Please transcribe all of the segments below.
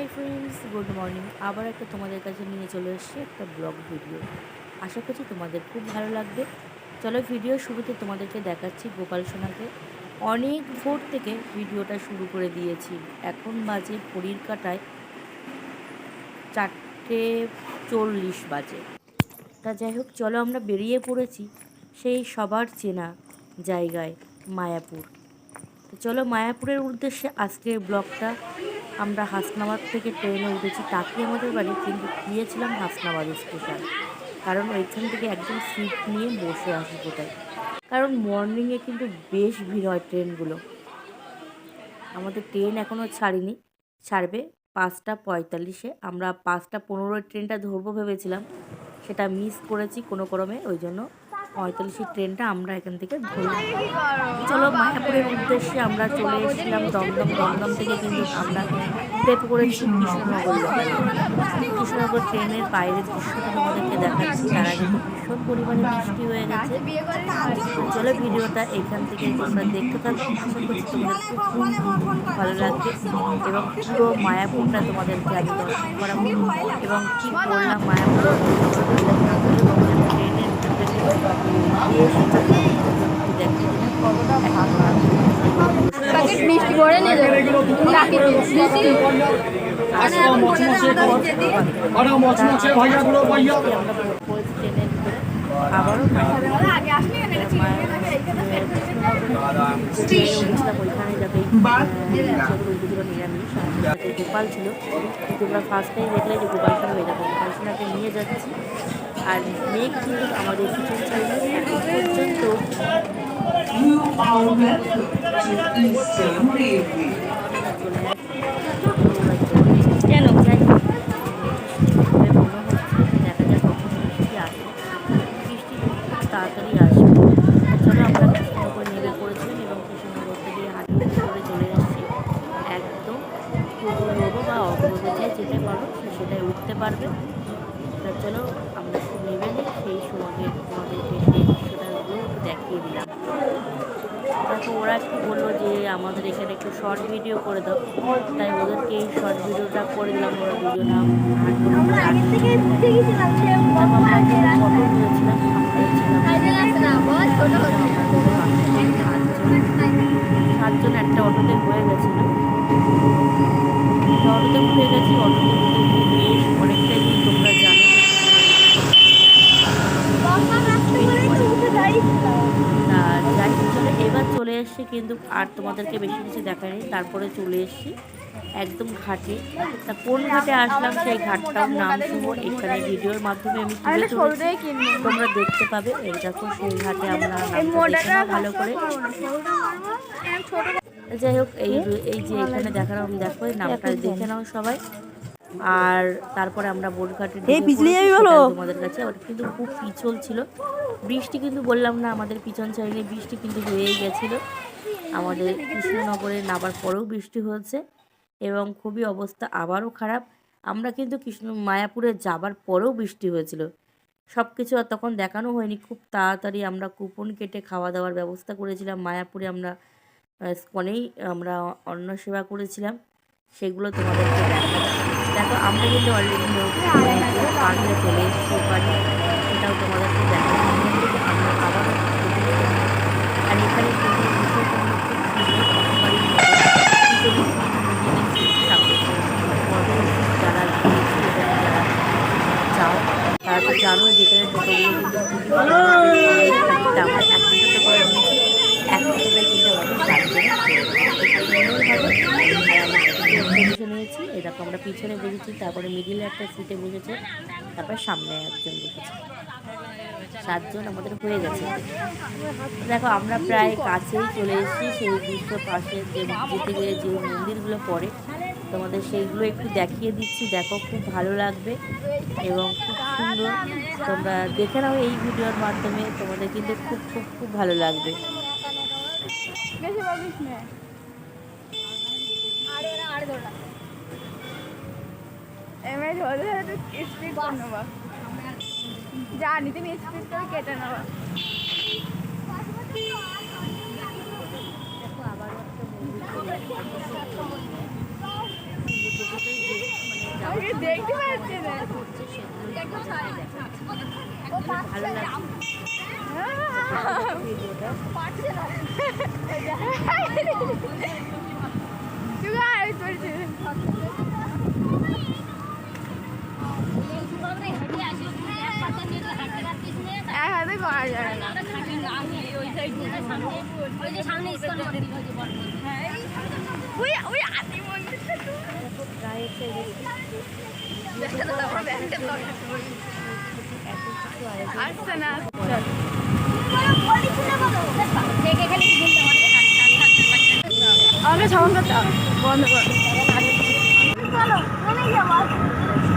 Hi friends good morning আবার একটা তোমাদের কাছে নিয়ে চলে এসেছি একটা ব্লগ ভিডিও আশা করছি তোমাদের খুব ভালো লাগবে। চলো ভিডিও শুরুতে তোমাদেরকে দেখাচ্ছি গোপাল সোনাকে। অনেক ভোর থেকে ভিডিওটা শুরু করে দিয়েছি। এখন বাজে ঘড়ির কাটায় চারটে চল্লিশ বাজে। তা যাই হোক, চলো আমরা বেরিয়ে পড়েছি সেই সবার চেনা জায়গায়, মায়াপুর। তো চলো মায়াপুরের উদ্দেশ্যে আজকের ব্লগটা আমরা হাসনাবাদ থেকে ট্রেনে উঠেছি তাকে আমাদের বাড়ি, কিন্তু গিয়েছিলাম হাসনাবাদ স্টেশন। কারণ ওইখান থেকে একদম সিট নিয়ে বসে আসি কোথায়। কারণ মর্নিংয়ে কিন্তু বেশ ভিড় হয় ট্রেনগুলো। আমাদের ট্রেন এখনও ছাড়িনি, ছাড়বে পাঁচটা পঁয়তাল্লিশে। আমরা পাঁচটা পনেরোয় ট্রেনটা ধরবো ভেবেছিলাম, সেটা মিস করেছি কোনো ক্রমে, ওই জন্য পঁয়তাল্লিশের ট্রেনটা আমরা এখান থেকে ধরব চলো মায়াপুরের উদ্দেশ্যে আমরা চলে এসেছিলাম দমদম। দমদম থেকে কিন্তু আমরা স্টেপ করেছি কৃষ্ণনগর। কৃষ্ণনগর ট্রেনের বাইরের দৃশ্যটা তোমাদেরকে দেখাচ্ছি। তার আগে ভীষণ পরিমাণে বৃষ্টি হয়ে গেছে। চলো ভিডিওটা এখান থেকে তোমরা দেখতে থাকো। আশা তোমাদের খুব ভালো লাগবে। এবং পুরো মায়াপুরটা তোমাদেরকে আমি দর্শন করাবো এবং কী করলাম মায়াপুর প্যাকেট মিষ্টি করে নিয়ে নিরামিষ গোপাল ছিল। তোমরা ফার্স্ট টাইম দেখলে যে গোপালটা হয়ে যাবে গোপালসোনাকে নিয়ে যাচ্ছি। আর মেঘ কিন্তু আমাদের পিছন এখন পর্যন্ত You are welcome to Eastern Railway. কেন যাই হোক, বৃষ্টি হবে মনে হচ্ছে দেখা যাক কখন বৃষ্টি আসে বৃষ্টি খুব তাড়াতাড়ি আসবে চলো আমরা কৃষ্ণনগর নেমে পড়েছিলাম এবং কৃষ্ণনগর থেকে হাঁটি করে চলে এসেছি একদম টোটো লোবো বা অটো লোবো যে যেতে পারো সে সেটাই উঠতে পারবে তা চলো আমরা একটু নেমে নিই সেই সময় তোমাদেরকে সেই দৃশ্যটাগুলো একটু দেখিয়ে ওরা একটু বলল যে আমাদের এখানে একটু শর্ট ভিডিও করে দাও। তাই ওদেরকে এই শর্ট ভিডিওটা করে দিলাম ওরা দুজন সাতজন একটা অটোতে হয়ে গেছিল অটোতে উঠে গেছি অটোতে বেশ অনেকটাই তোমরা জানো। যাই চলে এবার চলে এসছি কিন্তু আর তোমাদেরকে বেশি কিছু দেখায়নি। তারপরে চলে এসছি একদম ঘাটে। তা কোন ঘাটে আসলাম সেই ঘাটটার নাম শুভ এখানে ভিডিওর মাধ্যমে আমি তুলে তোমরা দেখতে পাবে। এই দেখো সেই ঘাটে আমরা ভালো করে। যাই হোক এই এই যে এখানে দেখানো দেখো নামটা দেখে নাও সবাই। আর তারপরে আমরা বোটঘাটে তোমাদের কাছে। কিন্তু খুব পিছল ছিল। বৃষ্টি কিন্তু বললাম না আমাদের পিছন সাইডে বৃষ্টি কিন্তু হয়েই গেছিল আমাদের কৃষ্ণনগরে নামার পরেও বৃষ্টি হয়েছে এবং খুবই অবস্থা আবারও খারাপ আমরা কিন্তু কৃষ্ণ মায়াপুরে যাবার পরেও বৃষ্টি হয়েছিল সব কিছু আর তখন দেখানো হয়নি খুব তাড়াতাড়ি আমরা কুপন কেটে খাওয়া দাওয়ার ব্যবস্থা করেছিলাম মায়াপুরে আমরা স্কনেই আমরা অন্ন সেবা করেছিলাম সেগুলো তোমাদেরকে দেখাবো দেখো আমরা কিন্তু অলরেডি পার্কে চলে এসেছি সেটাও তোমাদেরকে দেখাবো আমরা আবারও আর এখানে কিন্তু বিষয়টা হলো খুব সুন্দর বাড়ির মতো কিন্তু চাও তারা তো জানো যেখানে দুটো কিন্তু খুবই ভালো আমরা এক টোটো করে নিয়েছি এক টোটোতে কিন্তু আমাদের চারজনে বসে নিয়েছি এই দেখো আমরা পিছনে বসেছি, তারপরে মিডিলে একটা সিটে বসেছে, তারপর সামনে একজন বসেছে। সাতজন আমাদের হয়ে গেছে। দেখো, আমরা প্রায় কাছেই চলে এসেছি, সেই দৃশ্য পাশে যে যেতে গিয়ে যে মন্দিরগুলো পড়ে, তোমাদের সেইগুলো একটু দেখিয়ে দিচ্ছি। দেখো, খুব ভালো লাগবে এবং খুব সুন্দর। তোমরা দেখে নাও এই ভিডিওর মাধ্যমে, তোমাদের কিন্তু খুব খুব খুব ভালো লাগবে। বেশি বলিস না এমএ ধরে ধরে স্পিড করে নেবা জানি তুমি স্পিড করে কেটে নেবা। দেখতে পাচ্ছে না। লাগছে এক হাতে করা যায় না। আসছে না। আমাকে সামান করতে বন্ধ কর।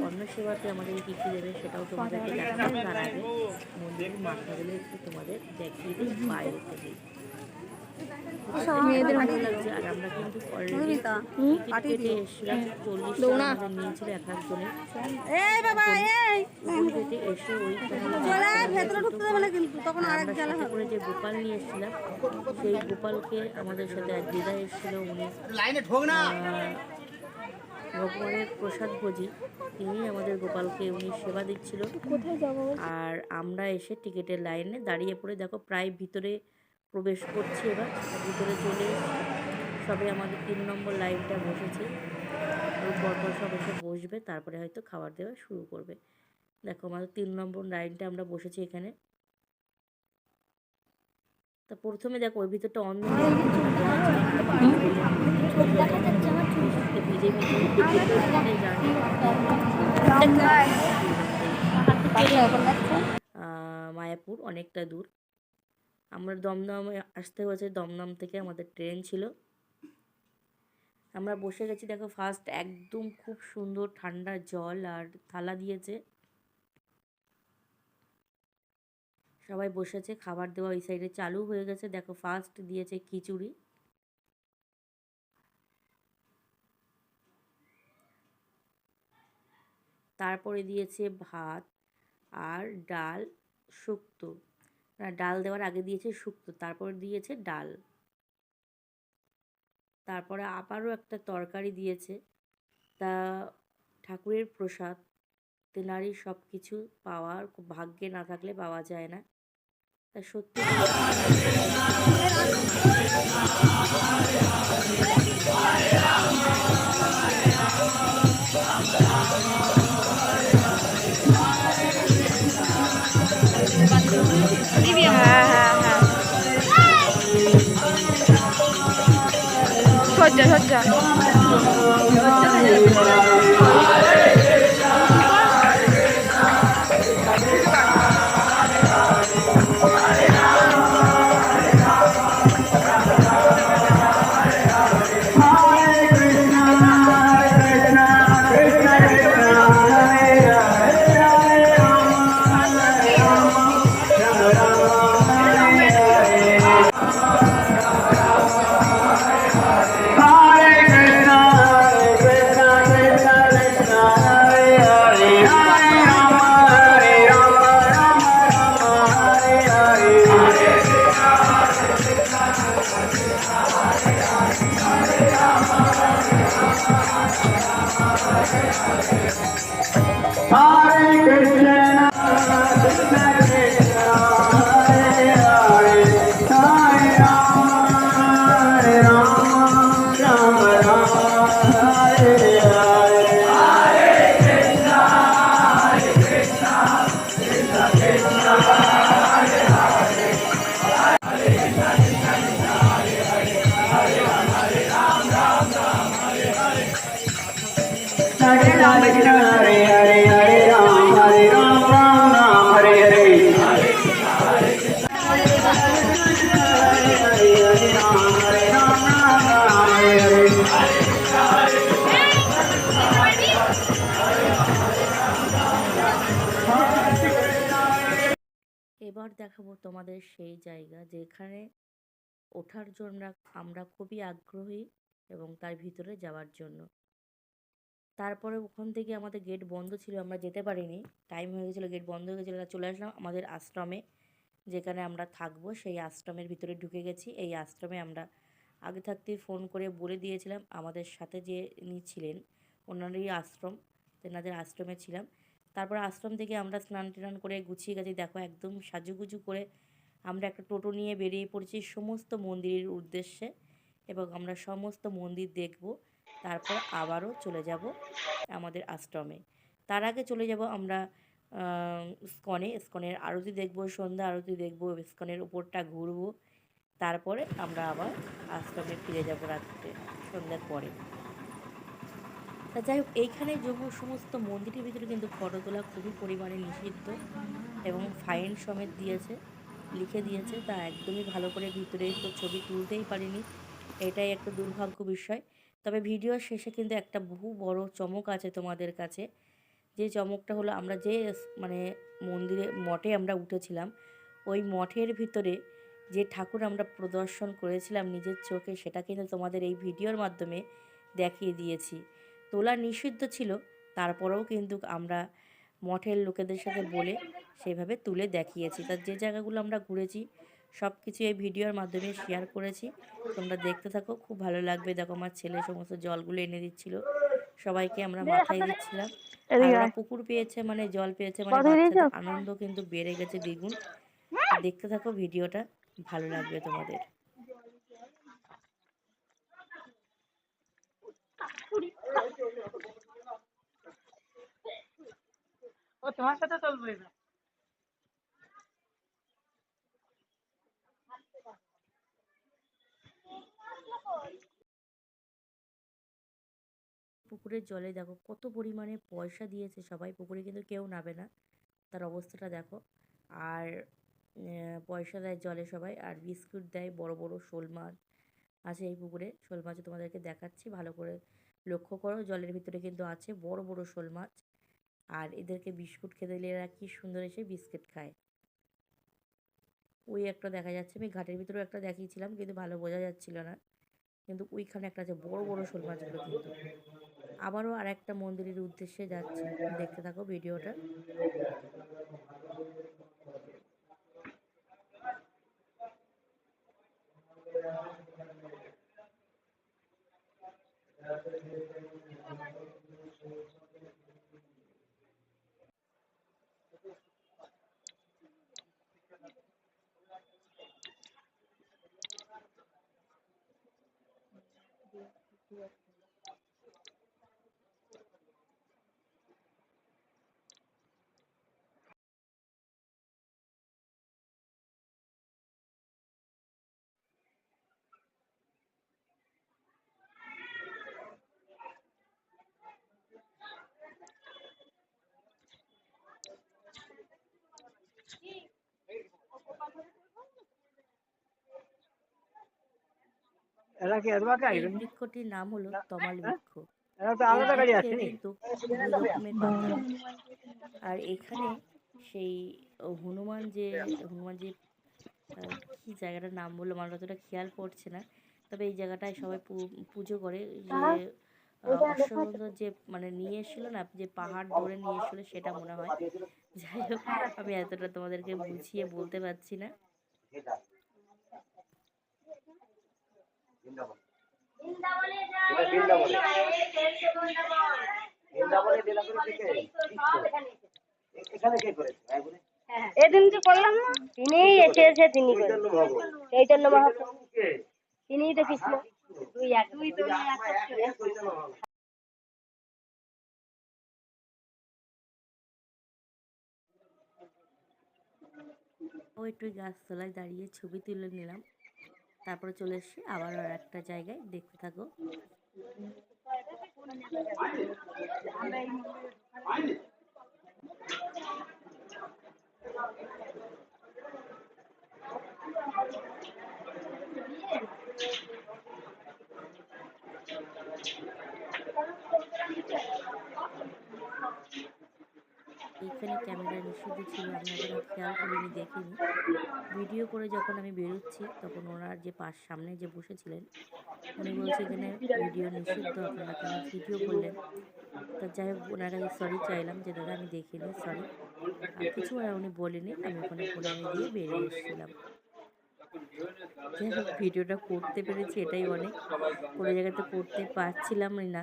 অন্য সেবাতে আমাদের কী কী দেবে সেটাও আগে মন্দিরের মাথাগুলো একটু তোমাদের দেখিয়ে দিই বাইরে থেকে মেয়েদের ভালো লাগছে আর আমরা কিন্তু অলরেডি টিকিট চল্লিশ নিয়েছিল এক একজনের এসে ওই ভেতরে ঢুকতে দেবে না কিন্তু তখন আরেক জ্বালা করে যে গোপাল নিয়ে এসেছিলাম সেই গোপালকে আমাদের সাথে এক দিদা এসেছিল উনি লাইনে ঢোক না! ভগবানের প্রসাদ ভোজি। তিনি আমাদের গোপালকে উনি সেবা দিচ্ছিল। আর আমরা এসে টিকিটের লাইনে দাঁড়িয়ে পড়ে দেখো প্রায় ভিতরে প্রবেশ করছি এবার। ভিতরে চলে সবে আমাদের তিন নম্বর লাইনটা বসেছে। পরপর সব এসে বসবে তারপরে হয়তো খাবার দেওয়া শুরু করবে। দেখো আমাদের তিন নম্বর লাইনটা আমরা বসেছি এখানে। তা প্রথমে দেখো ওই ভিতরটা ভিজে ভিজে মায়াপুর অনেকটা দূর। আমরা দমদমে আসতে হয়েছে, দমদম থেকে আমাদের ট্রেন ছিল। আমরা বসে গেছি, দেখো ফার্স্ট একদম খুব সুন্দর ঠান্ডা জল আর থালা দিয়েছে। সবাই বসেছে, খাবার দেওয়া ওই সাইডে চালু হয়ে গেছে। দেখো ফার্স্ট দিয়েছে খিচুড়ি। তারপরে দিয়েছে ভাত আর ডাল শুক্তো। ডাল দেওয়ার আগে দিয়েছে শুক্তো, তারপর দিয়েছে ডাল। তারপরে আবারও একটা তরকারি দিয়েছে। তা ঠাকুরের প্রসাদ তেনারি সব কিছু পাওয়ার খুব ভাগ্যে না থাকলে পাওয়া যায় না। তা সত্যি হ্যাঁ 小姐 এবার দেখাবো তোমাদের সেই জায়গা যেখানে ওঠার জন্য আমরা খুবই আগ্রহী এবং তার ভিতরে যাওয়ার জন্য। তারপরে ওখান থেকে আমাদের গেট বন্ধ ছিল, আমরা যেতে পারিনি। টাইম হয়ে গেছিল গেট বন্ধ হয়ে গেছিল, চলে আসলাম আমাদের আশ্রমে, যেখানে আমরা থাকব। সেই আশ্রমের ভিতরে ঢুকে গেছি। এই আশ্রমে আমরা আগে থাকতেই ফোন করে বলে দিয়েছিলাম আমাদের সাথে যে ছিলেন, ওনারই আশ্রম, তেনাদের আশ্রমে ছিলাম। তারপর আশ্রম থেকে আমরা স্নান টান করে গুছিয়ে গেছি। দেখো একদম সাজুগুজু করে আমরা একটা টোটো নিয়ে বেরিয়ে পড়েছি সমস্ত মন্দিরের উদ্দেশ্যে এবং আমরা সমস্ত মন্দির দেখব। তারপর আবারও চলে যাব আমাদের আশ্রমে। তার আগে চলে যাব আমরা স্কনে স্কনের আরতি দেখব, সন্ধ্যা আরতি দেখব স্কনের উপরটা ঘুরবো। তারপরে আমরা আবার আশ্রমে ফিরে যাব রাত্রে, সন্ধ্যার পরে। তা যাই হোক, এইখানে যবু সমস্ত মন্দিরের ভিতরে কিন্তু ফটো তোলা খুবই পরিমাণে নিষিদ্ধ এবং ফাইন সমেত দিয়েছে, লিখে দিয়েছে। তা একদমই ভালো করে ভিতরে তো ছবি তুলতেই পারিনি, এটাই একটা দুর্ভাগ্য বিষয়। তবে ভিডিওর শেষে কিন্তু একটা বহু বড় চমক আছে তোমাদের কাছে। যে চমকটা হলো, আমরা যে মানে মন্দিরে, মঠে আমরা উঠেছিলাম, ওই মঠের ভিতরে যে ঠাকুর আমরা প্রদর্শন করেছিলাম নিজের চোখে, সেটা কিন্তু তোমাদের এই ভিডিওর মাধ্যমে দেখিয়ে দিয়েছি। তোলা নিষিদ্ধ ছিল তারপরেও কিন্তু আমরা মঠের লোকেদের সাথে বলে সেভাবে তুলে দেখিয়েছি। তার যে জায়গাগুলো আমরা ঘুরেছি সব কিছু এই ভিডিওর মাধ্যমে শেয়ার করেছি। তোমরা দেখতে থাকো খুব ভালো লাগবে। দেখো আমার ছেলে সমস্ত জলগুলো এনে দিচ্ছিল। সবাইকে আমরা মাথায় দিচ্ছিলাম। পুকুর পেয়েছে মানে জল পেয়েছে মানে বাচ্চাদের আনন্দ কিন্তু বেড়ে গেছে দ্বিগুণ। দেখতে থাকো ভিডিওটা ভালো লাগবে তোমাদের। ও, তোমার সাথে চলবো এবার। পুকুরের জলে দেখো, কত পরিমাণে পয়সা দিয়েছে সবাই, পুকুরে কিন্তু কেউ নাবে না, তার অবস্থাটা দেখো। আর পয়সা দেয় জলে সবাই, আর বিস্কুট দেয় বড় বড় শোল মাছ আছে এই পুকুরে, শোল মাছও তোমাদেরকে দেখাচ্ছি, ভালো করে লক্ষ্য করো, জলের ভিতরে কিন্তু আছে বড় বড় শোল মাছ। আর এদেরকে বিস্কুট খেতে দিলে এরা কি সুন্দর এসে বিস্কুট খায়। ওই একটা দেখা যাচ্ছে, আমি ঘাটের ভিতরেও একটা দেখিয়েছিলাম, কিন্তু ভালো বোঝা যাচ্ছিল না। কিন্তু ওইখানে একটা আছে বড় বড় শোল মাছগুলো কিন্তু। আবারও আর একটা মন্দিরের উদ্দেশ্যে যাচ্ছি। দেখতে থাকো ভিডিওটা। that's what it is. বৃক্ষটির নাম হলো তমাল বৃক্ষ এরা তো আলাদা গাড়ি আছে নি? কিন্তু। আর এখানে সেই হনুমান যে হনুমান যে কি জায়গাটার নাম বলল? আমার অতটা খেয়াল পড়ছে না। তবে এই জায়গাটায় সবাই পু- পুজো করে। যে আহ, অশ্বগন্ধা যে মানে নিয়ে এসেছিল না যে পাহাড় ধরে নিয়ে এসেছিল সেটা মনে হয়। যাই হোক আমি এতটা তোমাদেরকে বুঝিয়ে বলতে পারছি না। এদিন যে করলাম না, তিনিই এসে এসে তিনি চৈতন্য মহাপ্রভু। তিনিই তো কৃষ্ণ। দুই একটু গাছতলায় দাঁড়িয়ে ছবি তুলে নিলাম। তারপরে চলে এসছি আবার আর একটা জায়গায় দেখতে থাকো আমরা এই নিষিদ্ধ ছিল আমি অতটা খেয়াল করিনি দেখিনি। ভিডিও করে যখন আমি বেরোচ্ছি, তখন ওনার যে পাশ, সামনে যে বসেছিলেন, উনি বলছে এখানে ভিডিও নিষিদ্ধ, আপনারা কেন ভিডিও করলেন? তা যাই হোক, ওনার কাছে সরি চাইলাম যে, দাদা, আমি দেখিনি সরি আর কিছু আর উনি বলেনি আমি ওখানে ফোনে দিয়ে বেরিয়ে এসেছিলাম। ভিডিওটা করতে পেরেছি, এটাই অনেক। কোনো জায়গাতে করতে পারছিলাম না।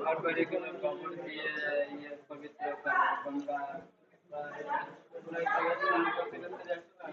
গরম লাগার পরে সবাই কি হয় ঘর বাইরে গেলে গোবর দিয়ে ইয়ে পবিত্র করে গঙ্গা বা এগুলো জায়গায় স্নান করতে করতে যাচ্ছে আর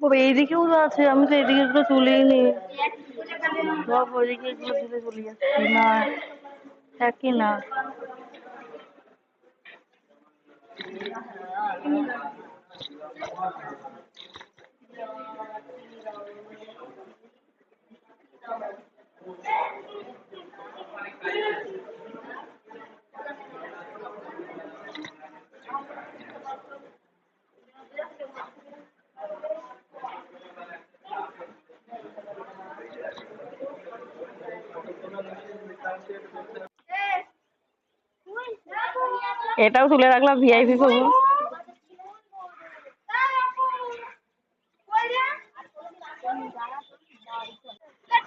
বাবা এইদিকেও তো আছে আমি তো এদিকে এগুলো তুলেই নি সব ওইদিকে এগুলো তুলে চলে যাচ্ছি না একই না এটাও তুলে রাখলাম ভিআইপি পাবো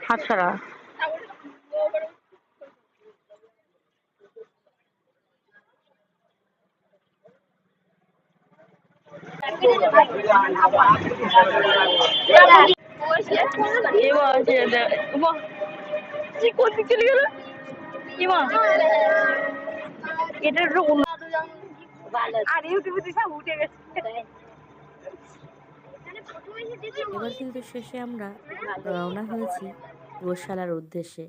হাত ছাড়া এটা আর ইউটিউবে সব উঠে গেছে। এবার কিন্তু শেষে আমরা রওনা হয়েছি গোশালার উদ্দেশ্যে।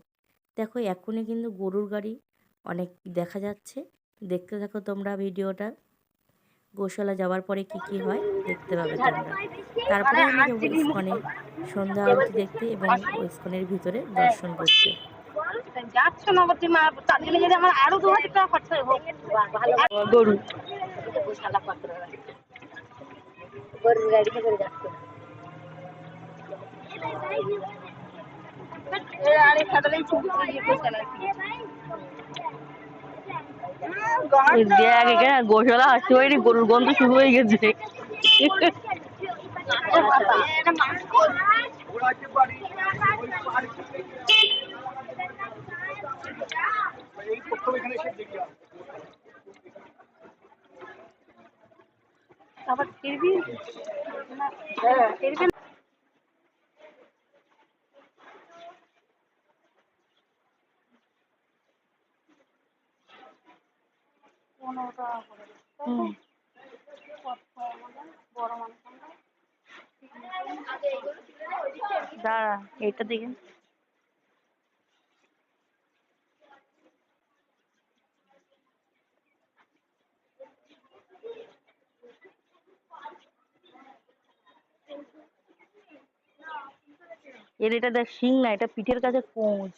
দেখো এখনই কিন্তু গরুর গাড়ি অনেক দেখা যাচ্ছে। দেখতে থাকো তোমরা ভিডিওটা। গোশালা যাওয়ার পরে কি কি হয় দেখতে পাবে তোমরা। তারপরে আমি যাব ইস্কনে। সন্ধ্যা আরতি দেখতে এবং ইস্কনের ভিতরে দর্শন করতে। যাচ্ছ না মা? তার জন্য যদি আমার আরও দু হাজার টাকা খরচা হোক। গরু। গরুর গাড়িতে করে যাচ্ছে গোশালা এই দেখ গোশালা আসতে পারিনি গরুর গন্ধ শুরু হয়ে গেছে। আবার ফিরবি? হ্যাঁ। ফিরবি হুম। দাঁড়া এইটা দিকে এর এটা দেখ শিং না এটা পিঠের কাছে কোঁচ।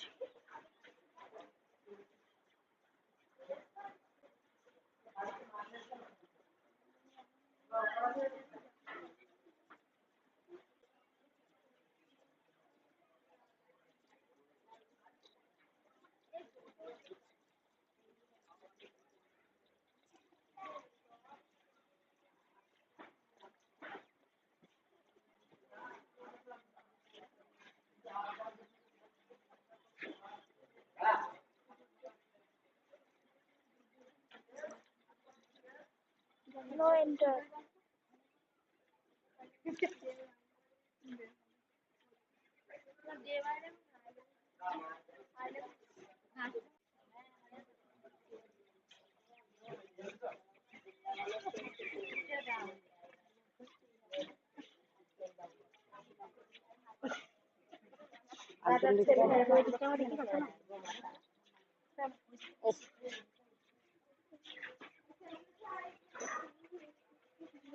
নো এন্টার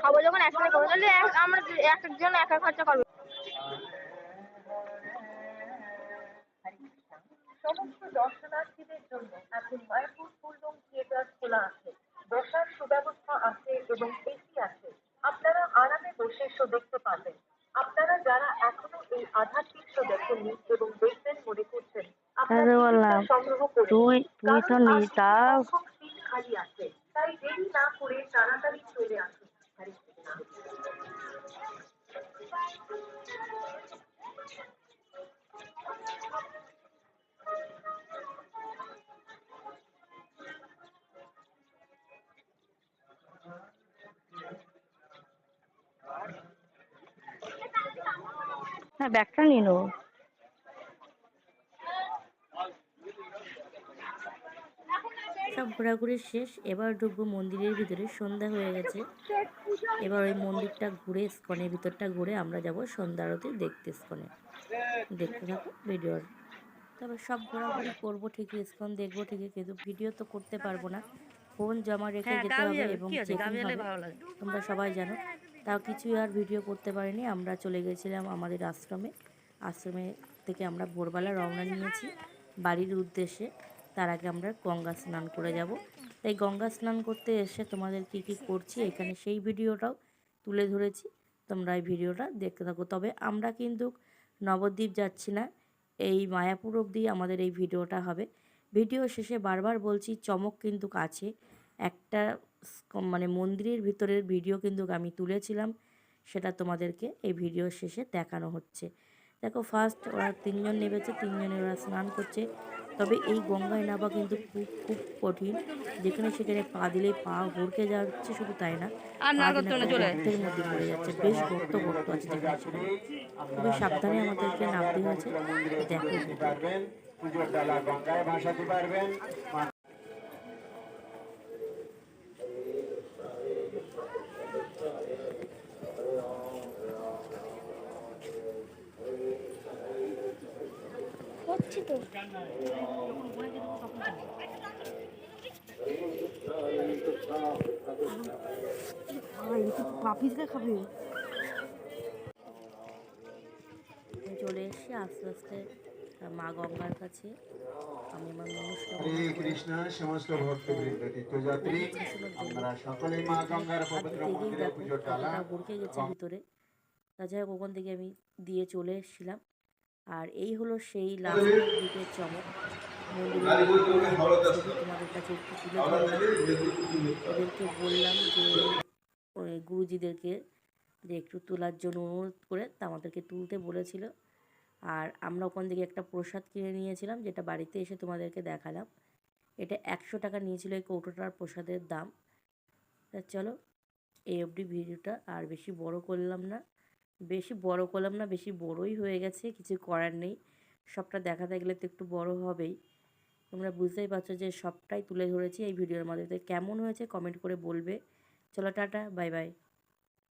খাব যখন একসাথে তাহলে আমরা এক একজন একা খরচা করব। সমস্ত দর্শনার্থীদের জন্য এখন মায়াপুর ফুলডং থিয়েটার খোলা আছে। বসার সুব্যবস্থা আছে এবং এসি আছে। আপনারা আরামে বসে শো দেখতে পারবেন। আপনারা যারা এখনও এই আধ্যাত্মিক শো দেখেননি এবং দেখবেন মনে করছেন আপনারা সংগ্রহ করুন। তুই তুই তো সিট খালি আছে। তাই দেরি না করে তাড়াতাড়ি হ্যাঁ ব্যাগটা নিয়ে নেব। সব ঘোরাঘুরি শেষ এবার ঢুকবো মন্দিরের ভিতরে সন্ধ্যা হয়ে গেছে। এবার ওই মন্দিরটা ঘুরে স্কনের ভিতরটা ঘুরে আমরা যাব সন্ধ্যা আরতি দেখতে স্কনে দেখতে থাকো ভিডিওর। তবে সব ঘোরাঘুরি করব ঠিকই স্কন দেখব ঠিকই কিন্তু ভিডিও তো করতে পারব না। ফোন জমা রেখে যেতে হবে এবং তোমরা সবাই জানো। তাও কিছুই আর ভিডিও করতে পারিনি। আমরা চলে গেছিলাম আমাদের আশ্রমে। আশ্রমে থেকে আমরা ভোরবেলা রওনা নিয়েছি বাড়ির উদ্দেশ্যে। তার আগে আমরা গঙ্গা স্নান করে যাব। তাই গঙ্গা স্নান করতে এসে তোমাদের কি কি করছি এখানে সেই ভিডিওটাও তুলে ধরেছি। তোমরা এই ভিডিওটা দেখতে থাকো। তবে আমরা কিন্তু নবদ্বীপ যাচ্ছি না। এই মায়াপুর অবধি আমাদের এই ভিডিওটা হবে। ভিডিও শেষে বারবার বলছি, চমক কিন্তু আছে। একটা মানে মন্দিরের ভিতরের ভিডিও কিন্তু আমি তুলেছিলাম। সেটা তোমাদেরকে এই ভিডিও শেষে দেখানো হচ্ছে। দেখো ফার্স্ট ওরা তিনজন নেমেছে তিনজনে ওরা স্নান করছে। তবে এই গঙ্গায় নামা কিন্তু খুব খুব কঠিন। যেখানে সেখানে পা দিলে পা ভরকে যাচ্ছে শুধু তাই না। গর্তের মধ্যে পড়ে যাচ্ছে। বেশ গর্ত গর্ত আছে যেখানে সেখানে। খুবই সাবধানে আমাদেরকে নামতে হয়েছে। দেখো। পুজোর ডালা গঙ্গায় ভাসাতে পারবেন হচ্ছে তো চলে এসেছি আস্তে আস্তে মা গঙ্গার কাছে। আমি আমার মনস্কামনা হরে কৃষ্ণ সমস্ত ভক্তবৃন্দ আমরা সকলে মা গঙ্গার পবিত্র মন্দিরে দেখো পুজোর ডালা গেছে ভিতরে। তাছাড়া ওখান থেকে আমি দিয়ে চলে এসেছিলাম। আর এই হলো সেই লাস্টের দিকের চমক। তোমাদের কাছে একটু তুলে ওদেরকে বললাম যে ওই গুরুজিদেরকে যে একটু তোলার জন্য অনুরোধ করে তা আমাদেরকে তুলতে বলেছিল। আর আমরা ওখান থেকে একটা প্রসাদ কিনে নিয়েছিলাম, যেটা বাড়িতে এসে তোমাদেরকে দেখালাম। এটা একশো টাকা নিয়েছিল এই কৌটোটার প্রসাদের দাম। তা চলো, এই অবধি ভিডিওটা আর বেশি বড় করলাম না। বেশি বড় করলাম না, বেশি বড়ই হয়ে গেছে, কিছু করার নেই। সবটা দেখাতে গেলে তো একটু বড় হবেই। তোমরা বুঝতেই পারছ যে সবটাই তুলে ধরেছি এই ভিডিওর মাধ্যমে কেমন হয়েছে কমেন্ট করে বলবে। চলো টাটা, বাই বাই।